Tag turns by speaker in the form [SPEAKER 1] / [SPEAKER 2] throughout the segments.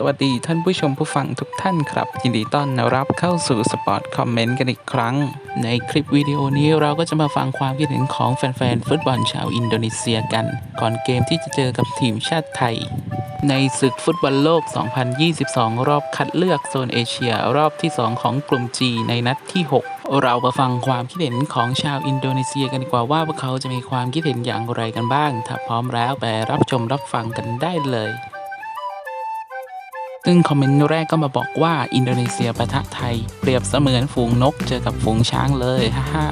[SPEAKER 1] สวัสดีท่านผู้ชมผู้ฟังทุกท่านครับ ยินดีต้อนรับเข้าสู่สปอร์ตคอมเมนต์กันอีกครั้ง ในคลิปวิดีโอนี้เราก็จะมาฟังความคิดเห็นของแฟนๆ ฟุตบอลชาวอินโดนีเซียกัน ก่อนเกมที่จะเจอกับทีมชาติไทย ในศึกฟุตบอลโลก 2022 รอบคัดเลือกโซนเอเชียรอบที่ 2 ของกลุ่ม G ในนัดที่ 6เรามาฟังความคิดเห็นของชาวอินโดนีเซียกันดีกว่าว่าพวกเขาจะมีความคิดเห็นอย่างไรกันบ้าง ถ้าพร้อมแล้วไปรับชมรับฟังกันได้เลย ซึ่งคอมเมนต์แรกก็มาบอกว่าอินโดนีเซียปะทะไทย เปรียบเสมือนฝูงนกเจอกับฝูงช้างเลยฮ่า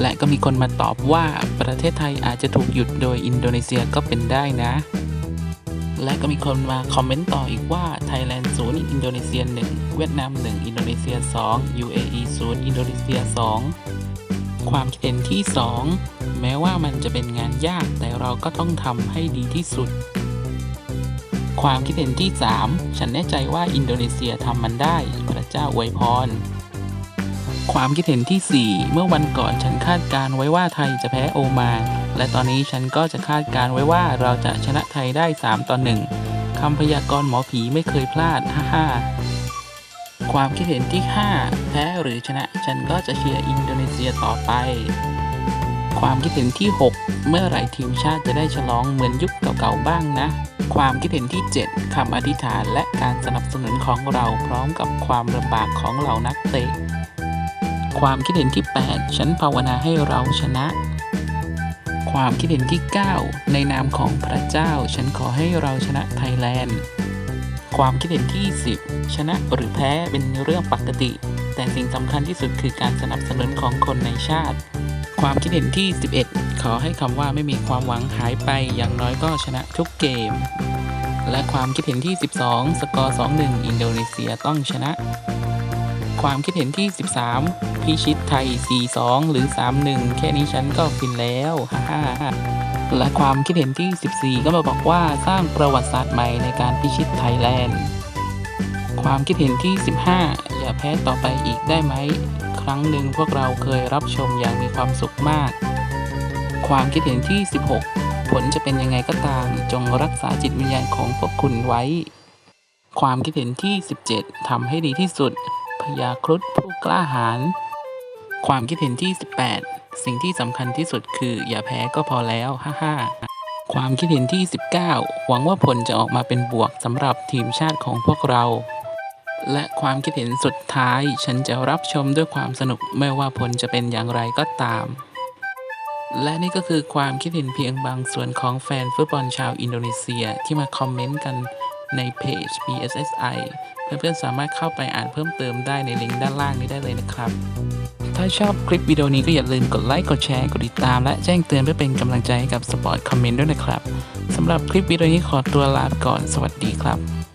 [SPEAKER 1] และก็มีคนมาตอบว่าประเทศไทยอาจจะถูกหยุดโดยอินโดนีเซียก็เป็นได้นะ และก็มีคนมาคอมเมนต์ต่ออีกว่าไทยแลนด์ศูนย์อินโดนีเซีย1เวียดนาม1อินโดนีเซีย2 UAE ศูนย์อินโดนีเซีย2ความคิดเห็นที่ 2 แม้ว่ามันจะเป็นงานยากแต่เราก็ต้องทำให้ดีที่สุด ความคิดเห็นที่ 3 ฉันแน่ใจว่าอินโดนีเซียทำมันได้ พระเจ้าอวยพร ความคิดเห็นที่ 4 เมื่อวันก่อนฉันคาดการไว้ว่าไทยจะแพ้โอมาน และตอนนี้ฉันก็จะคาดการไว้ว่าเราจะชนะไทยได้ 3ต่อ1คำพยากรณ์หมอผีไม่เคยพลาด ฮ่าฮ่าความคิดเห็นที่ 5 แพ้หรือชนะฉันก็จะเชียร์อินโดนีเซียต่อไปความคิดเห็นที่ 6 เมื่อไหร่ทีมชาติจะได้ฉลองเหมือนยุคเก่าๆบ้างนะ ความคิดเห็นที่ 7คำอธิษฐานและการสนับสนุนของเราพร้อมกับความลำบากของเหล่านักเตะ ความคิดเห็นที่ 8 ฉันภาวนาให้เราชนะ ความคิดเห็นที่ 9 ในนามของพระเจ้า ฉันขอให้เราชนะไทยแลนด์ ความคิดเห็นที่ 10 ชนะหรือแพ้เป็นเรื่องปกติ แต่สิ่งสำคัญที่สุดคือการสนับสนุนของคนในชาติ ความคิดเห็นที่ 11 ขอให้คำว่าไม่มีความหวังหายไปอย่างน้อยก็ชนะทุกเกม และความคิดเห็นที่ 12 สกอร์ 2-1 อินโดนีเซียต้องชนะ ความคิดเห็นที่ 13 พิชิตไทย 4-2 หรือ 3-1 แค่นี้ฉันก็ฟินแล้วฮ่าและความคิดเห็นที่ 14 ก็มาบอกว่าสร้างประวัติศาสตร์ใหม่ในการพิชิตไทยแลนด์ ความคิดเห็นที่ 15 อย่าแพ้ต่อไปอีกได้ไหม ครั้งหนึ่งพวกเราเคยรับชมอย่างมีความสุขมาก ความคิดเห็นที่ 16 ผลจะเป็นยังไงก็ตาม จงรักษาจิตวิญญาณของพวกคุณไว้ ความคิดเห็นที่ 17ทำให้ดีที่สุด พยาครุฑผู้กล้าหาญ ความคิดเห็นที่ 18 สิ่งที่สำคัญที่สุดคือ อย่าแพ้ก็พอแล้ว ฮ่าฮ่าความคิดเห็นที่ 19 หวังว่าผลจะออกมาเป็นบวกสำหรับทีมชาติของพวกเรา และความคิดเห็นสุดท้าย ฉันจะรับชมด้วยความสนุกไม่ว่าผลจะเป็นอย่างไรก็ตาม และนี่ก็คือความคิดเห็นเพียงบางส่วนของแฟนฟุตบอลชาวอินโดนีเซียที่มาคอมเมนต์กันในเพจ BSSI เพื่อนๆสามารถเข้าไปอ่านเพิ่มเติมได้ในลิงก์ด้านล่างนี้ได้เลยนะครับ ถ้าชอบคลิปวิดีโอนี้ก็อย่าลืมกดไลค์ กดแชร์ กดติดตาม และแจ้งเตือนเพื่อเป็นกำลังใจให้กับสปอร์ตคอมเมนต์ด้วยนะครับ สำหรับคลิปวิดีโอนี้ขอตัวลาไปก่อน สวัสดีครับ